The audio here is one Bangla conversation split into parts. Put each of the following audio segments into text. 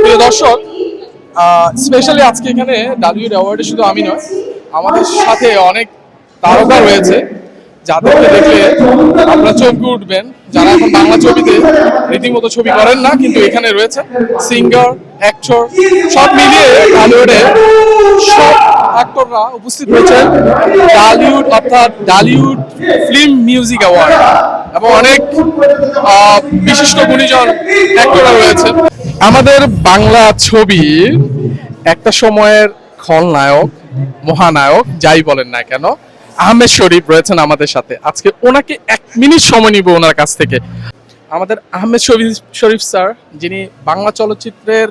প্রিয় দর্শক স্পেশালি আজকে এখানে ডালিউড অ্যাওয়ার্ডে শুধু আমি নয়, আমাদের সাথে অনেক তারকা রয়েছে, যাদেরকে দেখলে আপনারা চমকে উঠবেন। যারা এখন বাংলা ছবিতে রীতিমতো ছবি করেন না, কিন্তু এখানে রয়েছে সিঙ্গার অ্যাক্টর সব মিলিয়ে ডালিউডে সব অ্যাক্টররা উপস্থিত রয়েছেন ডালিউড, অর্থাৎ ডালিউড ফিল্ম মিউজিক অ্যাওয়ার্ড। এবং অনেক বিশিষ্ট গুণীজন অ্যাক্টররা রয়েছেন। আমাদের বাংলা ছবি একটা সময়ের খলনায়ক, মহানায়ক, যাই বলেন না কেন, আহমেদ শরীফ রয়েছেন আমাদের সাথে। আজকে ওনাকে এক মিনিট সময় নিব ওনার কাছ থেকে। আমাদের আহমেদ শরীফ শরীফ স্যার, যিনি বাংলা চলচ্চিত্রের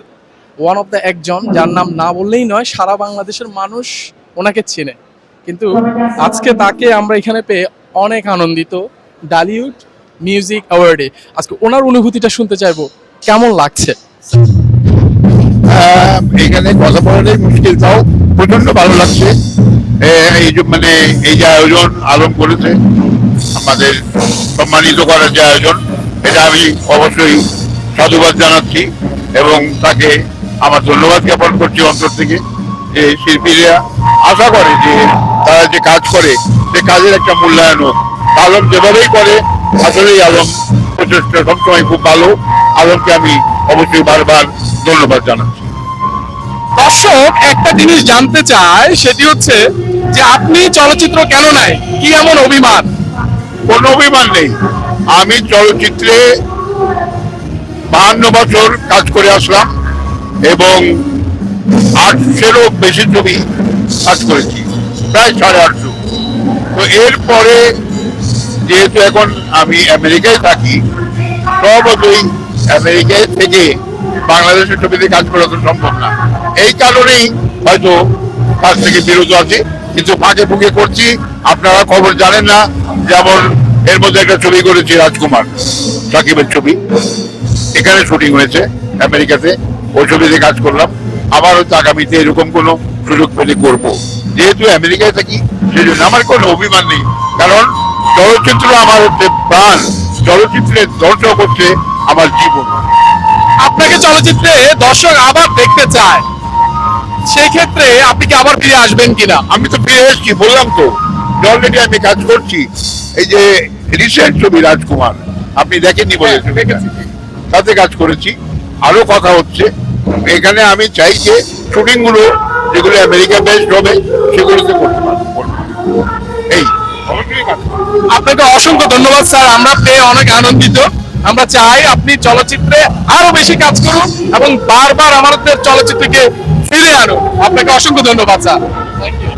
ওয়ান অফ দ্য একজন, যার নাম না বললেই নয়, সারা বাংলাদেশের মানুষ ওনাকে চেনে। কিন্তু আজকে তাকে আমরা এখানে পেয়ে অনেক আনন্দিত। ডালিউড মিউজিক অ্যাওয়ার্ডে আজকে ওনার অনুভূতিটা শুনতে চাইব, কেমন লাগছে? এখানে কথা বলাটাই মুশকিল, তাও প্রচণ্ড ভালো লাগছে। এই যে মানে এই যে আয়োজন আরম্ভ করেছে, আমাদের সম্মানিত করার যে আয়োজন, এটা আমি অবশ্যই সাধুবাদ জানাচ্ছি এবং তাকে আমার ধন্যবাদ জ্ঞাপন করছি অন্তর থেকে যে শিল্পীরা আশা করে যে তারা যে কাজ করে, সে কাজের একটা মূল্যায়ন হোক আলম যেভাবেই করে আসলেই আলম প্রচেষ্টা সবসময় খুব ভালো। আলমকে আমি অবশ্যই বারবার ধন্যবাদ জানাচ্ছি। দর্শক একটা জিনিস জানতে চায় সেটি হচ্ছে যে আপনি চলচ্চিত্র কেন নাই? কি এমন অভিমান? কোনো অভিমান নেই। আমি চলচ্চিত্রে বাহান্ন বছর কাজ করে আসলাম এবং আটশোরও বেশি ছবি কাজ করেছি প্রায় সাড়ে আটশো। তো এরপরে যেহেতু এখন আমি আমেরিকায় থাকি স্বভাবতই আমেরিকায় থেকে বাংলাদেশের ছবিতে কাজ করা তো সম্ভব না। এই কারণেই হয়তো কাজ থেকে বিরত আছি, কিন্তু ফাঁকে ফুঁকে করছি। আপনারা খবর জানেন না, যেমন এর মধ্যে একটা ছবি করেছি রাজকুমার সাকিবের ছবি। এখানে শুটিং হয়েছে আমেরিকাতে, ওই ছবিতে কাজ করলাম। আবার হয়তো আগামীতে এরকম কোনো সুযোগ পেলে করব। যেহেতু আমেরিকায় থাকি সেই জন্য আমার কোনো অভিমান নেই। কারণ চলচ্চিত্র আমার হচ্ছে প্রাণ। চলচ্চিত্রের দর্শক হচ্ছে আমার জীবন। আপনাকে চলচ্চিত্রে দর্শক আবার দেখতে চায়। সেই ক্ষেত্রে আপনি কি আবার ফিরে আসবেন কিনা? আমি তো ফিরে এসেছি বললাম তো। অলরেডি আমি কাজ করছি। এই যে রিসেন্ট ছবি রাজকুমার আপনি দেখেননি বলে হ্যাঁ, তাতে কাজ করেছি। আরও কথা হচ্ছে। এখানে আমি চাই যে শুটিংগুলো যেগুলো আমেরিকা বেস্ট হবে সেগুলোতে অসংখ্য ধন্যবাদ, স্যার। আমরা পেয়ে অনেক আনন্দিত। আমরা চাই আপনি চলচ্চিত্রে আরও বেশি কাজ করুন এবং বারবার আমাদের চলচ্চিত্রকে ফিরে আনুন। আপনাকে অসংখ্য ধন্যবাদ, স্যার। Thank you